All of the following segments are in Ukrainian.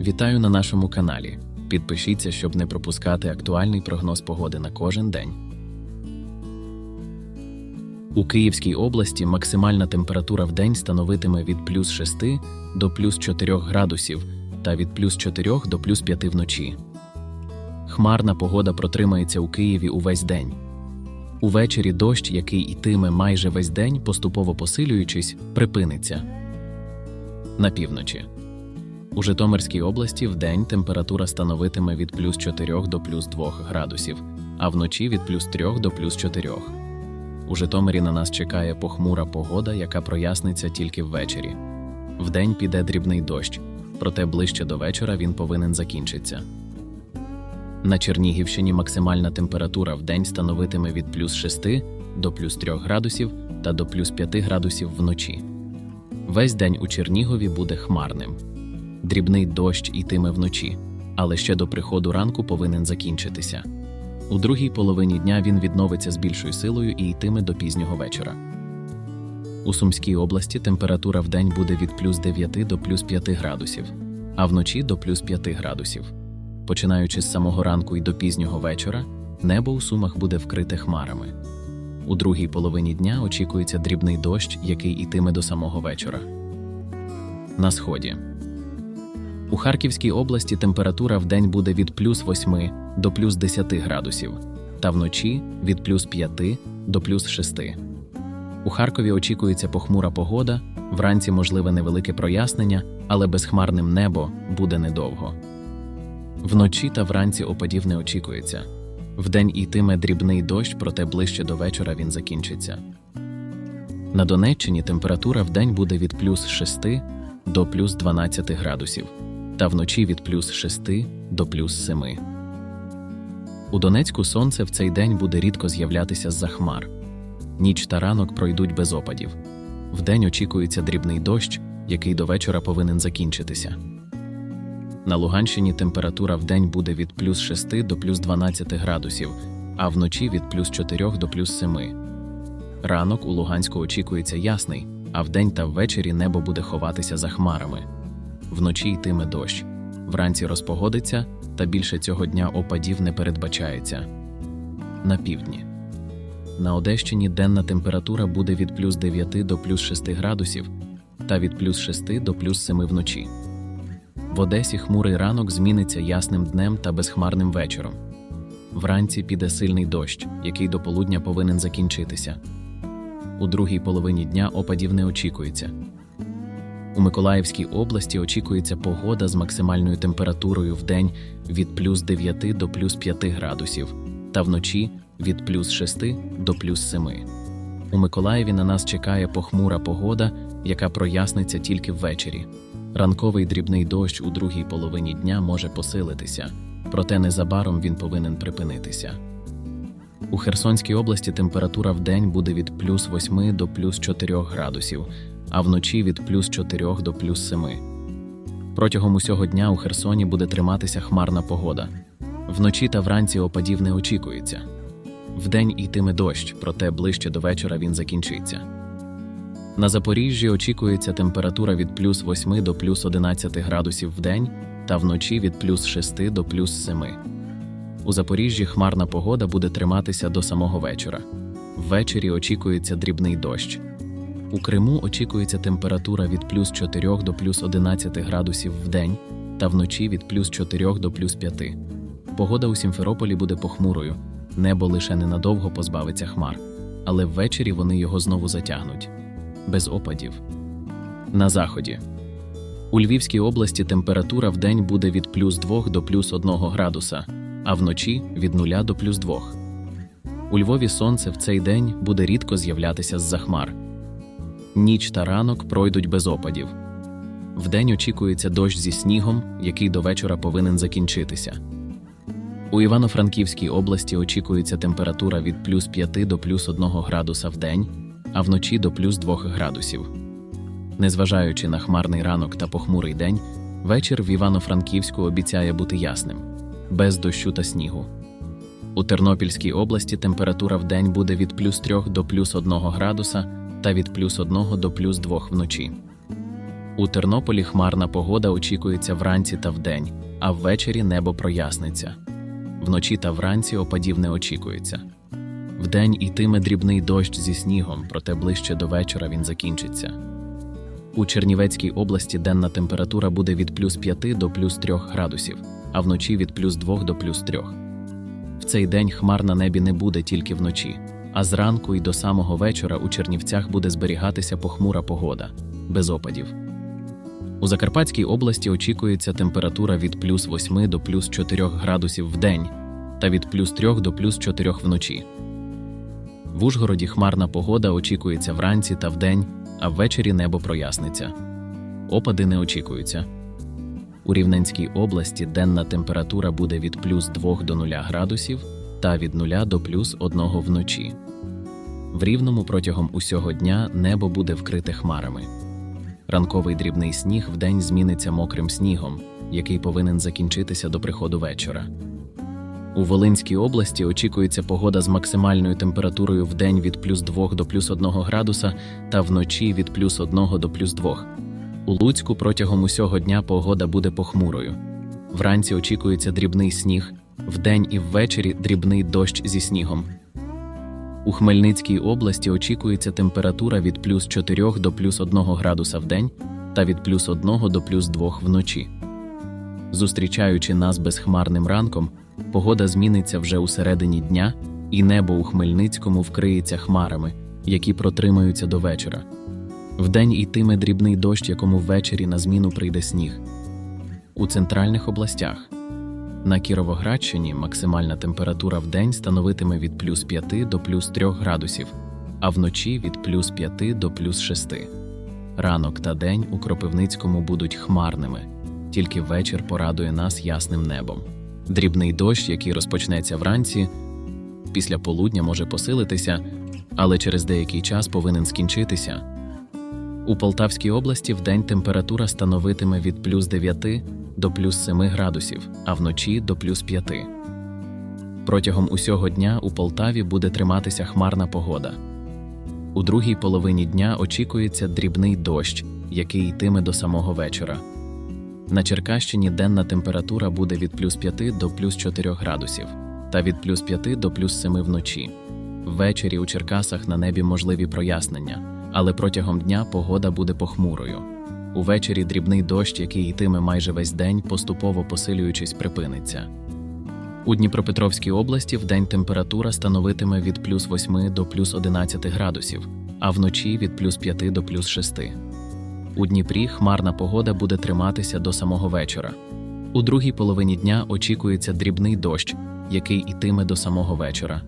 Вітаю на нашому каналі. Підпишіться, щоб не пропускати актуальний прогноз погоди на кожен день. У Київській області максимальна температура в день становитиме від плюс 6 до плюс 4 градусів та від плюс 4 до плюс 5 вночі. Хмарна погода протримається у Києві увесь день. Увечері дощ, який ітиме майже весь день, поступово посилюючись, припиниться. На півночі. У Житомирській області вдень температура становитиме від плюс 4 до плюс 2 градусів, а вночі від плюс 3 до плюс 4. У Житомирі на нас чекає похмура погода, яка проясниться тільки ввечері. Вдень піде дрібний дощ, проте ближче до вечора він повинен закінчитися. На Чернігівщині максимальна температура в день становитиме від плюс 6 до плюс 3 градусів та до плюс 5 градусів вночі. Весь день у Чернігові буде хмарним. Дрібний дощ йтиме вночі, але ще до приходу ранку повинен закінчитися. У другій половині дня він відновиться з більшою силою і йтиме до пізнього вечора. У Сумській області температура в день буде від плюс 9 до плюс 5 градусів, а вночі до плюс 5 градусів. Починаючи з самого ранку і до пізнього вечора, небо у Сумах буде вкрите хмарами. У другій половині дня очікується дрібний дощ, який ітиме до самого вечора. На сході. У Харківській області температура в день буде від плюс 8 до плюс 10 градусів, та вночі від плюс 5 до плюс 6. У Харкові очікується похмура погода, вранці можливе невелике прояснення, але безхмарним небо буде недовго. Вночі та вранці опадів не очікується. Вдень йтиме дрібний дощ, проте ближче до вечора він закінчиться. На Донеччині температура вдень буде від плюс 6 до плюс 12 градусів, та вночі від плюс 6 до плюс 7. У Донецьку сонце в цей день буде рідко з'являтися з-за хмар. Ніч та ранок пройдуть без опадів. Вдень очікується дрібний дощ, який до вечора повинен закінчитися. На Луганщині температура в день буде від плюс 6 до плюс 12 градусів, а вночі від плюс 4 до плюс 7. Ранок у Луганську очікується ясний, а вдень та ввечері небо буде ховатися за хмарами. Вночі йтиме дощ. Вранці розпогодиться, та більше цього дня опадів не передбачається. На півдні. На Одещині денна температура буде від плюс 9 до плюс 6 градусів та від плюс 6 до плюс 7 вночі. В Одесі хмурий ранок зміниться ясним днем та безхмарним вечором. Вранці піде сильний дощ, який до полудня повинен закінчитися. У другій половині дня опадів не очікується. У Миколаївській області очікується погода з максимальною температурою в день від плюс 9 до плюс 5 градусів та вночі від плюс 6 до плюс 7. У Миколаєві на нас чекає похмура погода, яка проясниться тільки ввечері. Ранковий дрібний дощ у другій половині дня може посилитися, проте незабаром він повинен припинитися. У Херсонській області температура в день буде від плюс 8 до плюс 4 градусів, а вночі від плюс 4 до плюс 7. Протягом усього дня у Херсоні буде триматися хмарна погода. Вночі та вранці опадів не очікується. Вдень йтиме дощ, проте ближче до вечора він закінчиться. На Запоріжжі очікується температура від плюс 8 до плюс 11 градусів в день та вночі від плюс 6 до плюс 7. У Запоріжжі хмарна погода буде триматися до самого вечора. Ввечері очікується дрібний дощ. У Криму очікується температура від плюс 4 до плюс 11 градусів в день та вночі від плюс 4 до плюс 5. Погода у Сімферополі буде похмурою. Небо лише ненадовго позбавиться хмар, але ввечері вони його знову затягнуть. Без опадів. На заході. У Львівській області температура в день буде від плюс 2 до плюс 1 градуса, а вночі від 0 до плюс 2. У Львові сонце в цей день буде рідко з'являтися з-за хмар. Ніч та ранок пройдуть без опадів. Вдень очікується дощ зі снігом, який до вечора повинен закінчитися. У Івано-Франківській області очікується температура від плюс 5 до плюс 1 градуса в день, а вночі до плюс 2 градусів. Незважаючи на хмарний ранок та похмурий день, вечір в Івано-Франківську обіцяє бути ясним, без дощу та снігу. У Тернопільській області температура в день буде від плюс 3 до плюс 1 градуса та від плюс 1 до плюс 2 вночі. У Тернополі хмарна погода очікується вранці та вдень, а ввечері небо проясниться. Вночі та вранці опадів не очікується. Вдень ітиме дрібний дощ зі снігом, проте ближче до вечора він закінчиться. У Чернівецькій області денна температура буде від плюс 5 до плюс 3 градусів, а вночі від плюс 2 до плюс 3. В цей день хмар на небі не буде тільки вночі, а зранку і до самого вечора у Чернівцях буде зберігатися похмура погода, без опадів. У Закарпатській області очікується температура від плюс 8 до плюс 4 градусів в день та від плюс 3 до плюс 4 вночі. В Ужгороді хмарна погода очікується вранці та вдень, а ввечері небо проясниться. Опади не очікуються. У Рівненській області денна температура буде від плюс 2 до 0 градусів та від 0 до плюс 1 вночі. В Рівному протягом усього дня небо буде вкрите хмарами. Ранковий дрібний сніг вдень зміниться мокрим снігом, який повинен закінчитися до приходу вечора. У Волинській області очікується погода з максимальною температурою в день від плюс 2 до плюс 1 градуса та вночі від плюс 1 до плюс 2. У Луцьку протягом усього дня погода буде похмурою. Вранці очікується дрібний сніг, вдень і ввечері дрібний дощ зі снігом. У Хмельницькій області очікується температура від плюс 4 до плюс 1 градуса в день та від плюс 1 до плюс 2 вночі. Зустрічаючи нас безхмарним ранком, погода зміниться вже у середині дня, і небо у Хмельницькому вкриється хмарами, які протримаються до вечора. Вдень йтиме дрібний дощ, якому ввечері на зміну прийде сніг. У центральних областях на Кіровоградщині максимальна температура в день становитиме від плюс 5 до плюс 3 градусів, а вночі від плюс 5 до плюс 6. Ранок та день у Кропивницькому будуть хмарними, тільки вечір порадує нас ясним небом. Дрібний дощ, який розпочнеться вранці, після полудня може посилитися, але через деякий час повинен скінчитися. У Полтавській області вдень температура становитиме від плюс 9 до плюс 7 градусів, а вночі до плюс 5. Протягом усього дня у Полтаві буде триматися хмарна погода. У другій половині дня очікується дрібний дощ, який йтиме до самого вечора. На Черкащині денна температура буде від плюс 5 до плюс 4 градусів та від плюс 5 до плюс 7 вночі. Ввечері у Черкасах на небі можливі прояснення, але протягом дня погода буде похмурою. Увечері дрібний дощ, який йтиме майже весь день, поступово посилюючись, припиниться. У Дніпропетровській області вдень температура становитиме від плюс 8 до плюс 11 градусів, а вночі від плюс 5 до плюс 6. У Дніпрі хмарна погода буде триматися до самого вечора. У другій половині дня очікується дрібний дощ, який ітиме до самого вечора.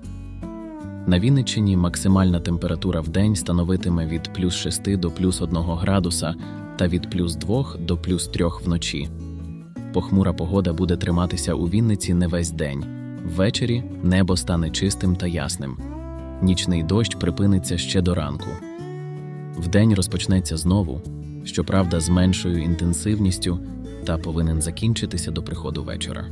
На Вінниччині максимальна температура в день становитиме від плюс 6 до плюс 1 градуса та від плюс 2 до плюс 3 вночі. Похмура погода буде триматися у Вінниці не весь день. Ввечері небо стане чистим та ясним. Нічний дощ припиниться ще до ранку. Вдень розпочнеться знову, щоправда, з меншою інтенсивністю та повинен закінчитися до приходу вечора.